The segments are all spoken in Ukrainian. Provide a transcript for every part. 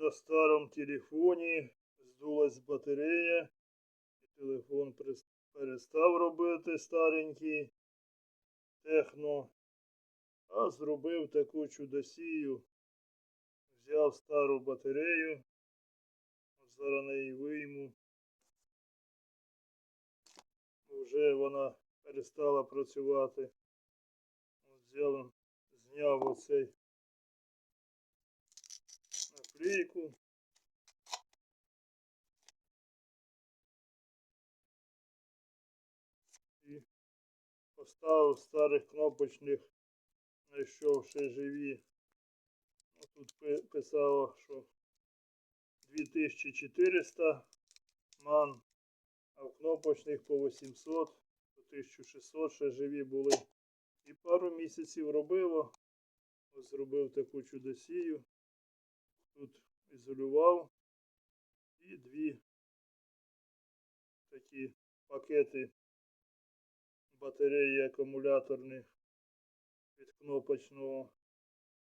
на старому телефоні здулась батарея, телефон перестав робити старенький техно, а зробив таку чудосію. Взяв стару батарею, зараз неї вийму. Вже вона перестала працювати. Взяв, зняв оцей наклейку. І поставив старих кнопочних, знайшов ще живі. Ну, Тут писало, що 2400 ман, а в кнопочних по 800, по 1600 ще живі були. І пару місяців робило. Ось зробив таку чудосію. Ізолював. І дві такі пакети батареї акумуляторних від кнопочного.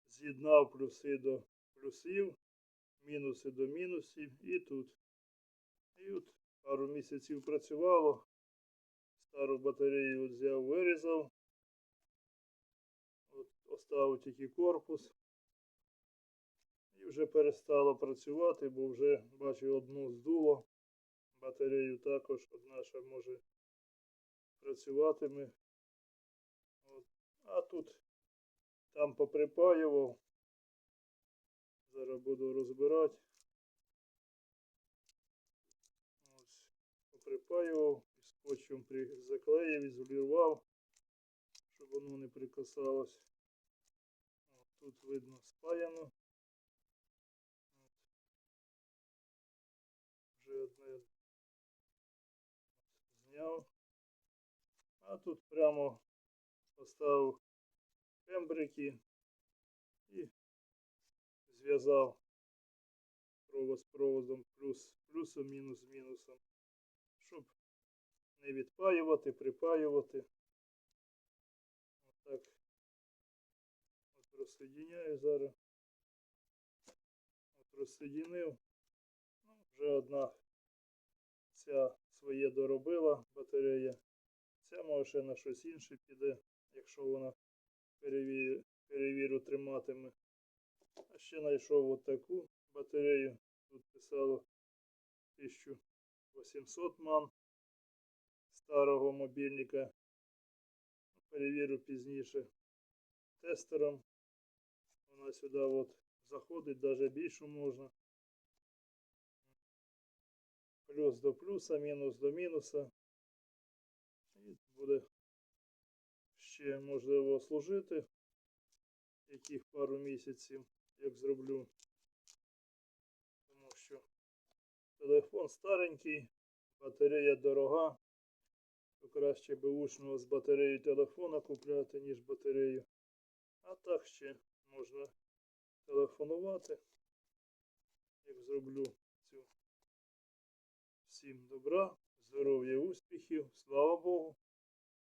З'єднав плюси до плюсів, мінуси до мінусів і тут. І от пару місяців працювало. Стару батарею от взяв, вирізав. От оставив тільки корпус. Вже перестало працювати, бо вже бачу одну здуло. Батарею також одна ще може працюватиме. От. А тут там поприпаював. Зараз буду розбирати. Ось, поприпаював скотчем заклеїв, ізолював, щоб воно не прикасалось. Тут видно спаяно. Зняв. А тут прямо поставив кембрики і зв'язав провод з проводом плюс плюсом, мінус з мінусом, щоб не відпаювати, припаювати. Отак. От розсоединяю зараз. От розсоединив. Ну, вже одна ця своє доробила батарея. Ця може ще на щось інше піде, якщо вона перевірю, перевірю триматиме. А ще знайшов от таку батарею. Тут писало 1800 ман старого мобільника. Перевірю пізніше тестером. Вона сюди от заходить, навіть більше можна. Плюс до плюса, мінус до мінуса. І буде ще можливо служити яких пару місяців, як зроблю. Тому що телефон старенький, батарея дорога. То краще беушного з батареєю телефона купляти, ніж батарею. А так ще можна телефонувати, як зроблю. Всім добра, здоров'я, успіхів, слава Богу.